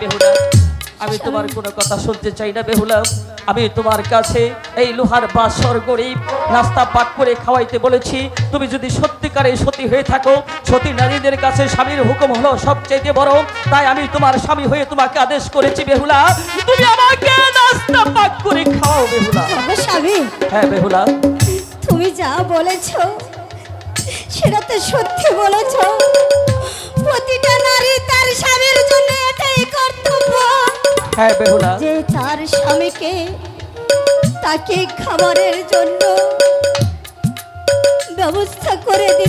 বেহুলা। আমি তোমার কোনো কথা শুনতে চাই না বেহুলা। আমি তোমার কাছে এই লোহার বাসর গরিব নাস্তা পাক করে খাওয়াইতে বলেছি। তুমি যদি সত্যিকারে সতী হয়ে থাকো সতী নারীদের কাছে স্বামীর হুকুম হলো সবচেয়ে বড়। তাই আমি তোমার স্বামী হয়ে তোমাকে আদেশ করেছি বেহুলা। তুমি আমাকে নাস্তা পাক করে খাওয়াও বেহুলা। স্বামী। হ্যাঁ বেহুলা। তুমি যা বলেছ সেটা তো সত্যি বলেছ। প্রতিটা নারী তার স্বামীর জন্য এটাই কর্তব্য। হ্যাঁ বেহুলা। যে তার স্বামীকে তাকে খাবারের জন্য ব্যবস্থা করে দিতে